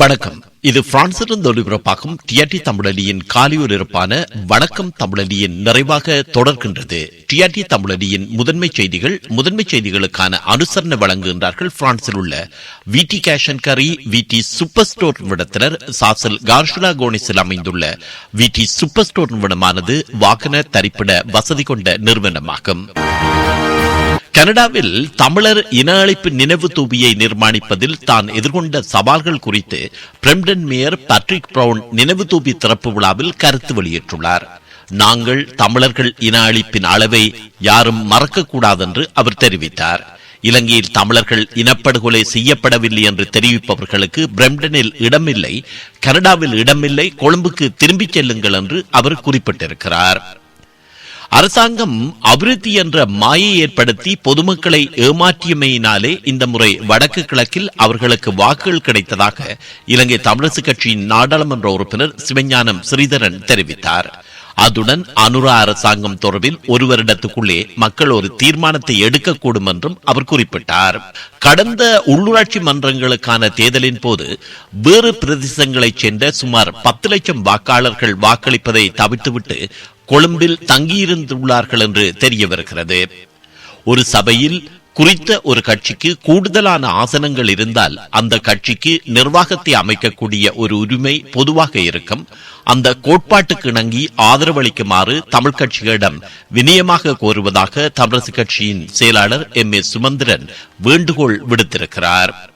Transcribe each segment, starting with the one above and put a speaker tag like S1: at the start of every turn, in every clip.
S1: வணக்கம். இது பிரான்சிலிருந்து ஒளிபரப்பாகும் டிஆர்டி தமிழலியின் காலியூர் இருப்பான வணக்கம் தமிழலியின் நிறைவாக தொடர்கின்றது. டிஆர்டி தமிழலியின் முதன்மை செய்திகள் முதன்மை செய்திகளுக்கான அனுசரணை வழங்குகின்றார்கள் பிரான்சில் உள்ள வி விடி கேஷன் கரி வி டி சூப்பர் ஸ்டோர் நிறுவனத்தினர் சாசல் கார்ஷுலா கோனிஸில் அமைந்துள்ள வி டி சூப்பர் ஸ்டோர் நிறுவனமானது வாகன தரிப்பிட வசதி கொண்ட நிறுவனமாகும். கனடாவில் தமிழர் இன அழிப்பு நினைவு தூபியை நிர்மாணிப்பதில் தான் எதிர்கொண்ட சவால்கள் குறித்து பிரம்டன் மேயர் பட்ரிக் பிரவுன் நினைவு தூபி திறப்பு விழாவில் கருத்து வெளியிட்டுள்ளார். நாங்கள் தமிழர்கள் இன அழிப்பின் அளவை யாரும் மறக்கக்கூடாதென்று அவர் தெரிவித்தார். இலங்கையில் தமிழர்கள் இனப்படுகொலை செய்யப்படவில்லை என்று தெரிவிப்பவர்களுக்கு பிரம்டனில் இடமில்லை கனடாவில் இடமில்லை கொழும்புக்கு திரும்பிச் செல்லுங்கள் என்று அவர் குறிப்பிட்டிருக்கிறார். அரசாங்கம் அபிவிருத்தி என்ற மாயை ஏற்படுத்தி பொதுமக்களை ஏமாற்றியமையினாலே இந்த முறை வடக்கு கிழக்கில் அவர்களுக்கு வாக்குகள் கிடைத்ததாக இலங்கை தமிழரசு கட்சியின் நாடாளுமன்ற உறுப்பினர் சிவஞானம் ஸ்ரீதரன் தெரிவித்தார். அதுடன் அனுரா அரசாங்கம் தொடர்பில் ஒரு வருடத்துக்குள்ளே மக்கள் ஒரு தீர்மானத்தை எடுக்கக்கூடும் என்றும் அவர் குறிப்பிட்டார். கடந்த உள்ளூராட்சி மன்றங்களுக்கான தேர்தலின் போது வேறு பிரதேசங்களைச் சேர்ந்த சுமார் பத்து லட்சம் வாக்காளர்கள் வாக்களிப்பதை தவிர்த்துவிட்டு கொழும்பில் தங்கியிருந்துள்ளார்கள் என்று தெரிய வருகிறது ஒரு சபையில் குறித்த ஒரு கட்சிக்கு கூடுதலான ஆசனங்கள் இருந்தால் அந்த கட்சிக்கு நிர்வாகத்தை அமைக்கக்கூடிய ஒரு உரிமை பொதுவாக இருக்கும். அந்த கோட்பாட்டுக்கு இணங்கி ஆதரவளிக்குமாறு தமிழ் கட்சிகளிடம் வினயமாக கோருவதாக தமிழரசு கட்சியின் செயலாளர் எம் ஏ சுமந்திரன் வேண்டுகோள் விடுத்திருக்கிறார்.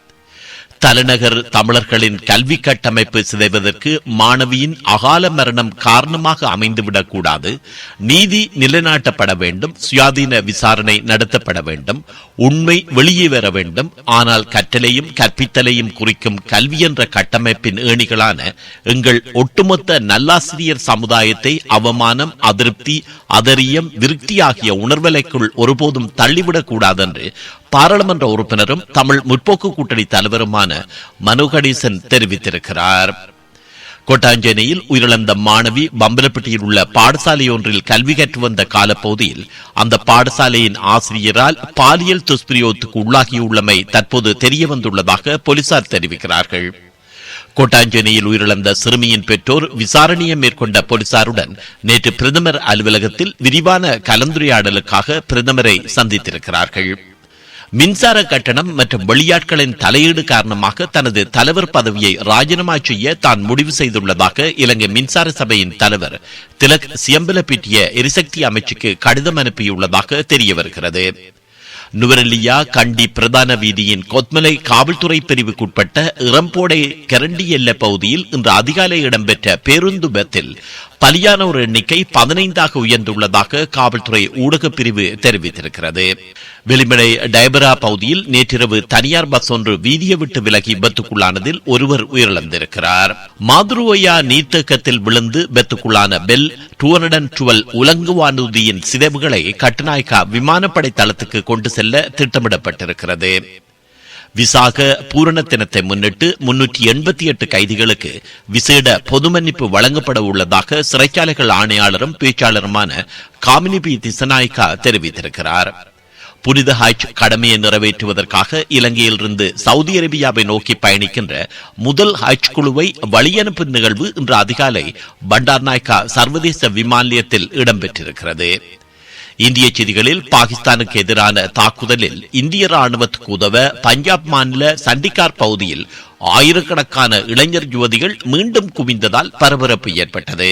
S1: தலைநகர் தமிழர்களின் கல்வி கட்டமைப்பு சிதைவதற்கு மாணவியின் அகால மரணம் காரணமாக அமைந்துவிடக் கூடாது. நீதி நிலைநாட்டப்பட வேண்டும். சுயாதீன விசாரணை நடத்தப்பட வேண்டும். உண்மை வெளியே வர வேண்டும். ஆனால் கற்றலையும் கற்பித்தலையும் குறிக்கும் கல்வி என்ற கட்டமைப்பின் ஏணிகளான எங்கள் ஒட்டுமொத்த நல்லாசிரியர் சமுதாயத்தை அவமானம் அதிருப்தி அதரியம் விருத்தி ஆகிய உணர்வலைக்குள் ஒருபோதும் தள்ளிவிடக் கூடாதென்று பாராளுமன்ற உறுப்பினரும் தமிழ் முற்போக்கு கூட்டணி தலைவருமான மனுகணேசன் தெரிவித்திருக்கிறார். கொட்டாஞ்சேனையில் உயிரிழந்த மாணவி பம்பலப்பட்டியில் உள்ள பாடசாலையொன்றில் கல்வி கற்று வந்த காலப்பகுதியில் அந்த பாடசாலையின் ஆசிரியரால் பாலியல் துஷ்பிரயோகத்துக்கு உள்ளாகியுள்ளமை தற்போது தெரிய வந்துள்ளதாக போலீசார் தெரிவிக்கிறார்கள். கோட்டாஞ்சேனியில் உயிரிழந்த சிறுமியின் பெற்றோர் விசாரணையை மேற்கொண்ட போலீசாருடன் நேற்று பிரதமர் அலுவலகத்தில் விரிவான கலந்துரையாடலுக்காக பிரதமரை சந்தித்திருக்கிறார்கள். மின்சார கட்டணம் மற்றும் வெளியாட்களின் தலையீடு காரணமாக தனது தலைவர் பதவியை ராஜினாமா செய்ய தான் முடிவு செய்துள்ளதாக இலங்கை மின்சார சபையின் தலைவர் திலக் சியம்பலப்பிட்டிய எரிசக்தி அமைச்சுக்கு கடிதம் அனுப்பியுள்ளதாக தெரிய வருகிறது நுவரெலியா கண்டி பிரதான வீதியின் கொத்மலை காவல்துறை பிரிவுக்குட்பட்ட இறம்போடை கரண்டி எல்ல பகுதியில் இன்று அதிகாலை இடம்பெற்ற பேருந்து விபத்தில் பலியானோர் எண்ணிக்கை பதினைந்தாக உயர்ந்துள்ளதாக காவல்துறை ஊடகப் பிரிவு தெரிவித்திருக்கிறது. வெளிமலை டைபரா பகுதியில் நேற்றிரவு தனியார் பஸ் ஒன்று வீதியை விட்டு விலகி விபத்துக்குள்ளானதில் ஒருவர் உயிரிழந்திருக்கிறார். மாதுருவையா நீர்த்தேக்கத்தில் விழுந்து விபத்துக்குள்ளான பெல் டூ ஹண்ட்ரட் டுவெல் உலங்குவானூதியின் சிதைவுகளை கட்டுநாயக்கா விமானப்படை தளத்துக்கு கொண்டு செல்ல திட்டமிடப்பட்டிருக்கிறது. விசாக பூரண தினத்தை முன்னிட்டு முன்னூற்றி எண்பத்தி எட்டு கைதிகளுக்கு விசேட பொது மன்னிப்பு வழங்கப்பட உள்ளதாக சிறைச்சாலைகள் ஆணையாளரும் பேச்சாளருமான காமினிபி திசநாயக்கா தெரிவித்திருக்கிறார். புனித ஹஜ் கடமையை நிறைவேற்றுவதற்காக இலங்கையிலிருந்து சவுதி அரேபியாவை நோக்கி பயணிக்கின்ற முதல் ஹஜ் குழுவை வழியனுப்பு நிகழ்வு இன்று அதிகாலை பண்டார் நாயக்கா சர்வதேச விமான நிலையத்தில் இடம்பெற்றிருக்கிறது. இந்திய செய்திகளில் பாகிஸ்தானுக்கு எதிரான தாக்குதலில் இந்திய ராணுவத்துக்கு உதவ பஞ்சாப் மாநில சண்டிகார் பகுதியில் ஆயிரக்கணக்கான இளைஞர் யுவதிகள் மீண்டும் குவிந்ததால் பரபரப்பு ஏற்பட்டது.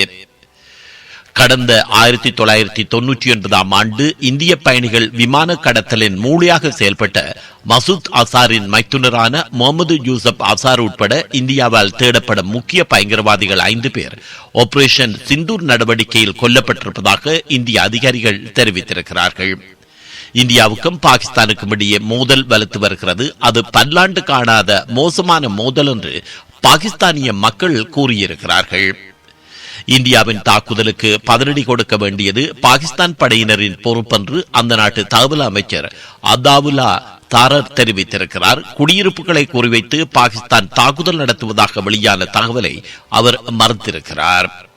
S1: கடந்த ஆயிரத்தி தொள்ளாயிரத்தி தொன்னூற்றி ஒன்பதாம் ஆண்டு இந்திய பயணிகள் விமான கடத்தலின் மூளையாக செயல்பட்ட மசூத் அசாரின் மைத்துனரான முகமது யூசப் அசார் உட்பட இந்தியாவால் தேடப்படும் முக்கிய பயங்கரவாதிகள் ஐந்து பேர் ஆபரேஷன் சிந்தூர் நடவடிக்கையில் கொல்லப்பட்டிருப்பதாக இந்திய அதிகாரிகள் தெரிவித்திருக்கிறார்கள். இந்தியாவுக்கும் பாகிஸ்தானுக்கும் இடையே மோதல் வலுத்து வருகிறது. அது பல்லாண்டு காணாத மோசமான மோதல் என்று பாகிஸ்தானிய மக்கள் கூறியிருக்கிறார்கள். இந்தியாவின் தாக்குதலுக்கு பதிலடி கொடுக்க வேண்டியது பாகிஸ்தான் படையினரின் பொறுப்பென்று அந்த நாட்டு தகவல் அமைச்சர் அதாவுல்லா தாரர் தெரிவித்திருக்கிறார். குடியிருப்புகளை குறிவைத்து பாகிஸ்தான் தாக்குதல் நடத்துவதாக வெளியான தகவலை அவர் மறுத்திருக்கிறார்.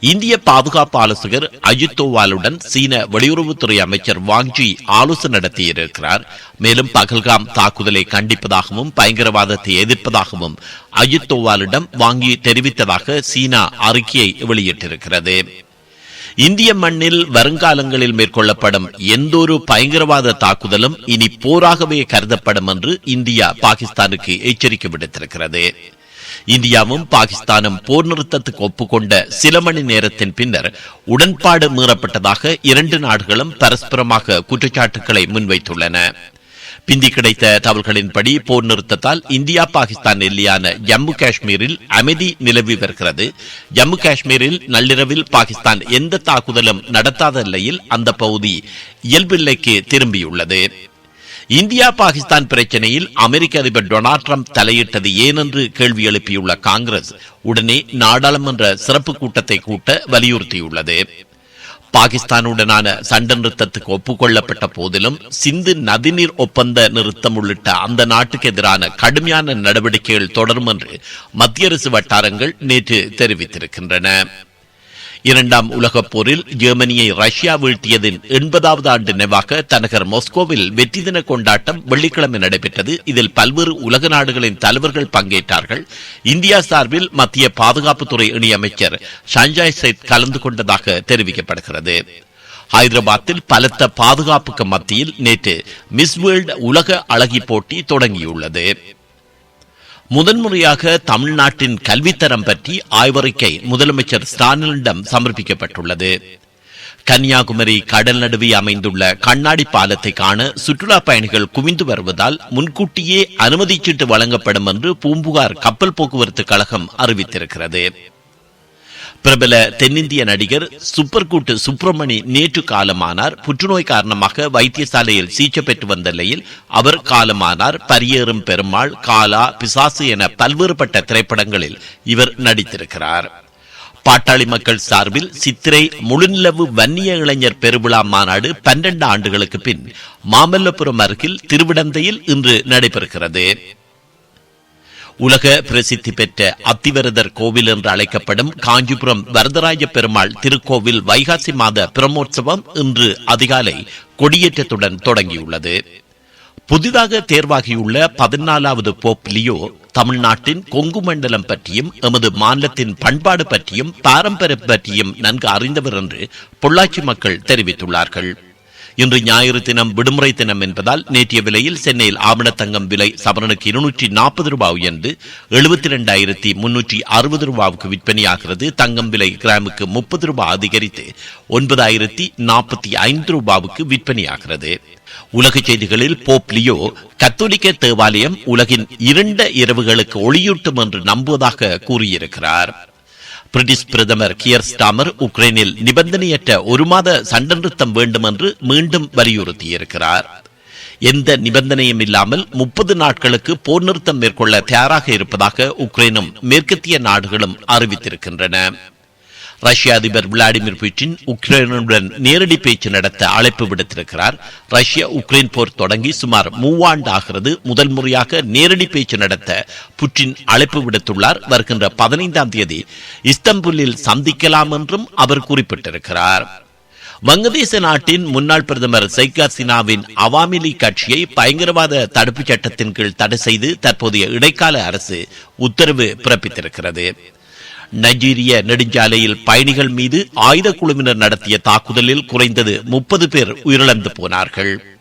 S1: இந்திய பாதுகாப்பு ஆலோசகர் அஜித் தோவாலுடன் சீன வெளியுறவுத்துறை அமைச்சர் வாங்ஜி ஆலோசனை நடத்தியிருக்கிறார். மேலும் பகல்காம் தாக்குதலை கண்டிப்பதாகவும் பயங்கரவாதத்தை எதிர்ப்பதாகவும் அஜித் தோவாலிடம் வாங்கி தெரிவித்ததாக சீனா அறிக்கையை வெளியிட்டிருக்கிறது. இந்திய மண்ணில் வருங்காலங்களில் மேற்கொள்ளப்படும் எந்தொரு பயங்கரவாத தாக்குதலும் இனி போராகவே கருதப்படும் என்று இந்தியா பாகிஸ்தானுக்கு எச்சரிக்கை விடுத்திருக்கிறது. இந்தியாவும் பாகிஸ்தானும் போர் நிறுத்தத்துக்கு ஒப்புக்கொண்ட சில மணி நேரத்தின் பின்னர் உடன்பாடு மீறப்பட்டதாக இரண்டு நாடுகளும் பரஸ்பரமாக குற்றச்சாட்டுகளை முன்வைத்துள்ளன. பிந்தி கிடைத்த தகவல்களின்படி போர் நிறுத்தத்தால் இந்தியா பாகிஸ்தான் எல்லையான ஜம்மு காஷ்மீரில் அமைதி நிலவி வருகிறது. ஜம்மு காஷ்மீரில் நள்ளிரவில் பாகிஸ்தான் எந்த தாக்குதலும் நடத்தாத நிலையில் அந்த பகுதி இயல்பு திரும்பியுள்ளது. இந்தியா பாகிஸ்தான் பிரச்சனையில் அமெரிக்க அதிபர் டொனால்ட் ட்ரம்ப் தலையிட்டது ஏனென்று கேள்வி எழுப்பியுள்ள காங்கிரஸ் உடனே நாடாளுமன்ற சிறப்பு கூட்டத்தை கூட்ட வலியுறுத்தியுள்ளது. பாகிஸ்தானுடனான சண்டை நிறுத்தத்துக்கு ஒப்புக்கொள்ளப்பட்ட போதிலும் சிந்து நதிநீர் ஒப்பந்த நிறுத்தம் உள்ளிட்ட அந்த நாட்டுக்கு எதிரான கடுமையான நடவடிக்கைகள் தொடரும் என்று மத்திய அரசு வட்டாரங்கள் நேற்று தெரிவித்திருக்கின்றன. இரண்டாம் உலகப் போரில் ஜெர்மனியை ரஷ்யா வீழ்த்தியதின் எண்பதாவது ஆண்டு நினைவாக தனகர் மாஸ்கோவில் வெற்றி தின கொண்டாட்டம் வெள்ளிக்கிழமை நடைபெற்றது. இதில் பல்வேறு உலக நாடுகளின் தலைவர்கள் பங்கேற்றார்கள். இந்தியா சார்பில் மத்திய பாதுகாப்புத்துறை இணையமைச்சர் சஞ்சய் சேத் கலந்து கொண்டதாக தெரிவிக்கப்படுகிறது. ஹைதராபாத்தில் பலத்த பாதுகாப்புக்கு மத்தியில் நேற்று மிஸ் வேர்ல்ட் உலக அழகி போட்டி தொடங்கியுள்ளது. முதன்முறையாக தமிழ்நாட்டின் கல்வித்தரம் பற்றி ஆய்வறிக்கை முதலமைச்சர் ஸ்டாலினிடம் சமர்ப்பிக்கப்பட்டுள்ளது. கன்னியாகுமரி கடல் நடுவே அமைந்துள்ள கண்ணாடி பாலத்தை காண சுற்றுலா பயணிகள் குவிந்து வருவதால் முன்கூட்டியே அனுமதி சீட்டு வழங்கப்படும் என்று பூம்புகார் கப்பல் போக்குவரத்து கழகம் அறிவித்திருக்கிறது. பிரபல தென்னிந்திய நடிகர் சூப்பர் கூட்டு சுப்பிரமணி நேற்று காலமானார். புற்றுநோய் காரணமாக வைத்தியசாலையில் சிகிச்சை பெற்று வந்த நிலையில் அவர் காலமானார். பரியேறும் பெருமாள் காலா பிசாசு என பல்வேறுபட்ட திரைப்படங்களில் இவர் நடித்திருக்கிறார். பாட்டாளி மக்கள் சார்பில் சித்திரை முழுநிலவு வன்னிய இளைஞர் பெருவிழா மாநாடு பன்னெண்டு ஆண்டுகளுக்கு பின் மாமல்லபுரம் அருகில் திருவிடந்தையில் இன்று நடைபெறுகிறது. உலக பிரசித்தி பெற்ற அத்திவரதர் கோவில் என்று அழைக்கப்படும் காஞ்சிபுரம் வரதராஜ பெருமாள் திருக்கோவில் வைகாசி மாத பிரமோற்சவம் இன்று அதிகாலை கொடியேற்றத்துடன் தொடங்கியுள்ளது. புதிதாக தேர்வாகியுள்ள பதினாலாவது போப் லியோ தமிழ்நாட்டின் கொங்கு மண்டலம் பற்றியும் எமது மாநிலத்தின் பண்பாடு பற்றியும் பாரம்பரியம் பற்றியும் நன்கு அறிந்தவர் என்று பொள்ளாச்சி மக்கள் தெரிவித்துள்ளார்கள். இன்று ஞாயிறு தினம் விடுமுறை தினம் என்பதால் நேற்றைய விலையில் சென்னையில் ஆவணத்தங்கம் விலை சவரனுக்கு இருநூற்றி நாற்பது ரூபாய் உயர்ந்து எழுபத்தி ரெண்டாயிரத்தி முன்னூற்றி அறுபது ரூபாவுக்கு விற்பனையாகிறது. தங்கம் விலை கிராமுக்கு முப்பது ரூபாய் அதிகரித்து ஒன்பதாயிரத்தி நாற்பத்தி ஐந்து ரூபாவுக்கு விற்பனையாகிறது. உலக செய்திகளில் போப் லியோ கத்தோலிக்க தேவாலயம் உலகின் இரண்ட இரவுகளுக்கு ஒளியூட்டும் என்று நம்புவதாக கூறியிருக்கிறார். பிரிட்டிஷ் பிரதமர் கியர் ஸ்டாமர் உக்ரைனில் நிபந்தனையற்ற ஒரு மாத சண்டை நிறுத்தம் வேண்டும் என்று மீண்டும் வலியுறுத்தியிருக்கிறார். எந்த நிபந்தனையும் இல்லாமல் முப்பது நாட்களுக்கு போர் நிறுத்தம் மேற்கொள்ள தயாராக இருப்பதாக உக்ரைனும் மேற்கத்திய நாடுகளும் அறிவித்திருக்கின்றன. ரஷ்ய அதிபர் விளாடிமிர் புட்டின் உக்ரைனுடன் நேரடி பேச்சு நடத்த அழைப்பு விடுத்திருக்கிறார். ரஷ்ய உக்ரைன் போர் தொடங்கி சுமார் மூவாண்டு ஆகிறது. முதல் முறையாக நேரடி பேச்சு நடத்த புட்டின் அழைப்பு விடுத்துள்ளார். வருகின்ற பதினைந்தாம் தேதி இஸ்தம்புல்லில் சந்திக்கலாம் என்றும் அவர் குறிப்பிட்டிருக்கிறார். வங்கதேச நாட்டின் முன்னாள் பிரதமர் சைகா சினாவின் அவாமி லீக் கட்சியை பயங்கரவாத தடுப்புச் சட்டத்தின் கீழ் தடை செய்து தற்போதைய இடைக்கால அரசு உத்தரவு பிறப்பித்திருக்கிறது. நைஜீரிய நெடுஞ்சாலையில் பயணிகள் மீது ஆயுத குழுவினர் நடத்திய தாக்குதலில் குறைந்தது முப்பது பேர் உயிரிழந்து போனார்கள்.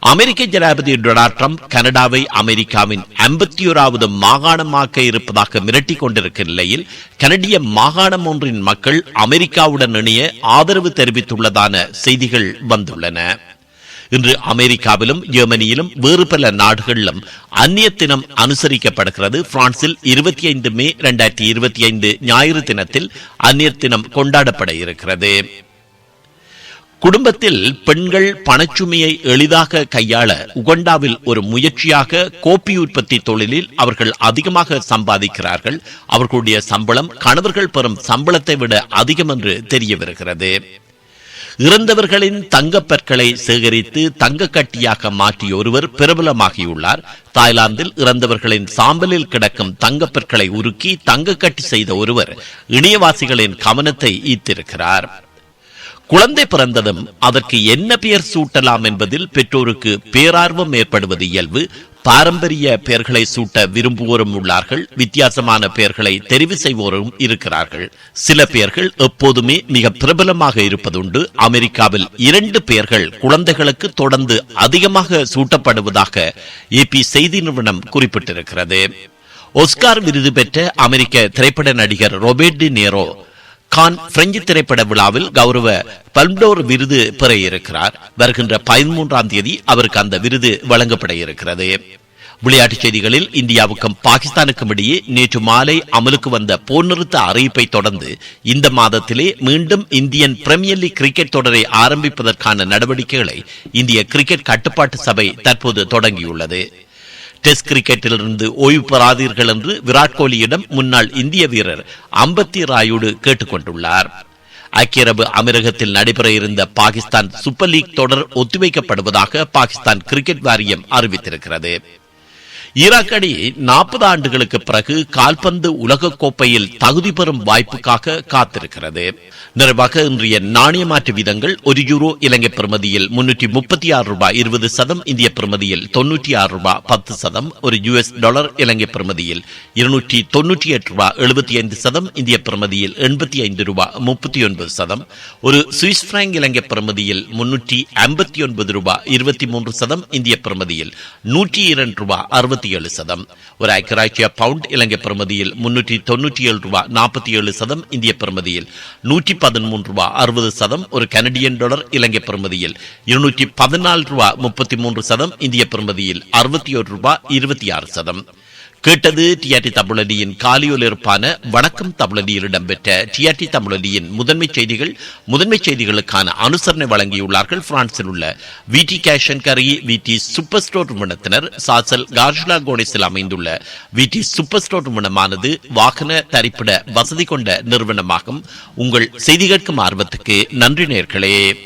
S1: அமெரிக்க ஜனாதிபதி டொனால்ட் ட்ரம்ப் கனடாவை அமெரிக்காவின் ஐம்பத்தி ஓராவது மாகாணமாக்க இருப்பதாக மிரட்டிக் கொண்டிருக்க நிலையில் கனடிய மாகாணம் ஒன்றின் மக்கள் அமெரிக்காவுடன் இணைய ஆதரவு தெரிவித்துள்ளதான செய்திகள் வந்துள்ளன. இன்று அமெரிக்காவிலும் ஜெர்மனியிலும் வேறு பல நாடுகளிலும் அந்நிய தினம் அனுசரிக்கப்படுகிறது. பிரான்சில் இருபத்தி ஐந்து மே இரண்டாயிரத்தி இருபத்தி ஐந்து ஞாயிறு தினத்தில் அந்நிய தினம் கொண்டாடப்பட இருக்கிறது. குடும்பத்தில் பெண்கள் பணச்சுமையை எளிதாக கையாள உகண்டாவில் ஒரு முயற்சியாக கோப்பி உற்பத்தி தொழிலில் அவர்கள் அதிகமாக சம்பாதிக்கிறார்கள். அவர்களுடைய சம்பளம் கணவர்கள் பெறும் சம்பளத்தை விட அதிகம் என்று தெரிய வருகிறது இறந்தவர்களின் தங்கப்பற்களை சேகரித்து தங்க கட்டியாக மாற்றிய ஒருவர் பிரபலமாகியுள்ளார். தாய்லாந்தில் இறந்தவர்களின் சாம்பலில் கிடக்கும் தங்கப்பற்களை உருக்கி தங்க கட்டி செய்த ஒருவர் இணையவாசிகளின் கவனத்தை ஈர்த்திருக்கிறார். குழந்தை பிறந்ததும் அதற்கு என்ன பெயர் சூட்டலாம் என்பதில் பெற்றோருக்கு பேரார்வம் ஏற்படுவது இயல்பு. பாரம்பரிய பெயர்களை சூட்ட விரும்புவோரும் உள்ளார்கள் வித்தியாசமான பெயர்களை தெரிவு செய்வோரும் இருக்கிறார்கள். சில பெயர்கள் எப்போதுமே மிக பிரபலமாக இருப்பதுண்டு. அமெரிக்காவில் இரண்டு பெயர்கள் குழந்தைகளுக்கு தொடர்ந்து அதிகமாக சூட்டப்படுவதாக ஏபி செய்தி நிறுவனம் குறிப்பிட்டிருக்கிறது. ஒஸ்கார் விருது பெற்ற அமெரிக்க திரைப்பட நடிகர் ரொபேட் டி நேரோ கான் பிரெஞ்சு திரைப்பட விழாவில் கௌரவ பல்டோர் விருது பெற இருக்கிறார் வருகின்ற பதிமூன்றாம் தேதி அவருக்கு அந்த விருது வழங்கப்பட இருக்கிறது. விளையாட்டுச் செய்திகளில் இந்தியாவுக்கும் பாகிஸ்தானுக்கும் இடையே நேற்று மாலை அமலுக்கு வந்த போர் நிறுத்த அறிவிப்பை தொடர்ந்து இந்த மாதத்திலே மீண்டும் இந்தியன் பிரீமியர் லீக் கிரிக்கெட் தொடரை ஆரம்பிப்பதற்கான நடவடிக்கைகளை இந்திய கிரிக்கெட் கட்டுப்பாட்டு சபை தற்போது தொடங்கியுள்ளது. டெஸ்ட் கிரிக்கெட்டிலிருந்து ஓய்வு பெறாதீர்கள் என்று விராட் கோலியிடம் முன்னாள் இந்திய வீரர் அம்பத்தி ராயுடு கேட்டுக்கொண்டுள்ளார். ஐக்கிய அரபு அமீரகத்தில் நடைபெற இருந்த பாகிஸ்தான் சூப்பர் லீக் தொடர் ஒத்திவைக்கப்படுவதாக பாகிஸ்தான் கிரிக்கெட் வாரியம் அறிவித்திருக்கிறது. ஈராக் அணி நாற்பது ஆண்டுகளுக்கு பிறகு கால்பந்து உலக கோப்பையில் தகுதி பெறும் வாய்ப்புக்காக காத்திருக்கிறது. நிறைவாக இன்றைய நாணய மாற்று வீதங்கள் ஒரு யூரோ இலங்கை பிரமதியில் முன்னூற்றி முப்பத்தி ஆறு ரூபாய் இருபது சதம் இந்திய பிரமதியில் தொன்னூற்றி ஆறு ரூபாய் பத்து சதம் ஒரு யுஎஸ் டாலர் இலங்கை பிரமதியில் இருநூற்றி தொன்னூற்றி எட்டு ரூபாய் எழுபத்தி ஐந்து சதம் இந்திய பிரமதியில் எண்பத்தி ஐந்து ரூபாய் முப்பத்தி ஒன்பது சதம் ஒரு சுவிஸ் பிராங்க் இலங்கை பிரமதியில் முன்னூற்றி ஐம்பத்தி ஒன்பது ரூபாய் இருபத்தி மூன்று சதம் இந்திய பிரமதியில் நூற்றி இரண்டு ரூபாய் அறுபத்தி ஏழு சதம். ஒரு ஐக்கராட்சிய பவுண்ட் இலங்கை பிரமதியில் முன்னூற்றி தொன்னூற்றி ஏழு ரூபாய் நாற்பத்தி ஏழு சதம் இந்திய பிரமதியில் நூற்றி பதிமூன்று ரூபாய் அறுபது சதம் ஒரு கனடியன் டாலர் இலங்கை பிரமதியில் இருநூற்றி பதினாலு ரூபாய் முப்பத்தி மூன்று சதம் இந்திய பிரமதியில் அறுபத்தி கேட்டது டிஆர்டி தமிழடியின் காலியொலிருப்பான வணக்கம் தமிழடியில் இடம்பெற்ற டிஆர்டி தமிழடியின் முதன்மை செய்திகள் முதன்மை செய்திகளுக்கான அனுசரணை வழங்கியுள்ளார்கள். பிரான்சில் உள்ள வி டி கேஷன் கரி வி டி சூப்பர் ஸ்டோர் நிறுவனத்தினர் சாசல் கார்ஜுலா கோடேஸில் அமைந்துள்ள விடி சூப்பர் ஸ்டோர் நிறுவனமானது வாகன தரிப்பிட வசதி கொண்ட நிறுவனமாகும். உங்கள் செய்தி கேட்கும் ஆர்வத்துக்கு நன்றி நேர்களே.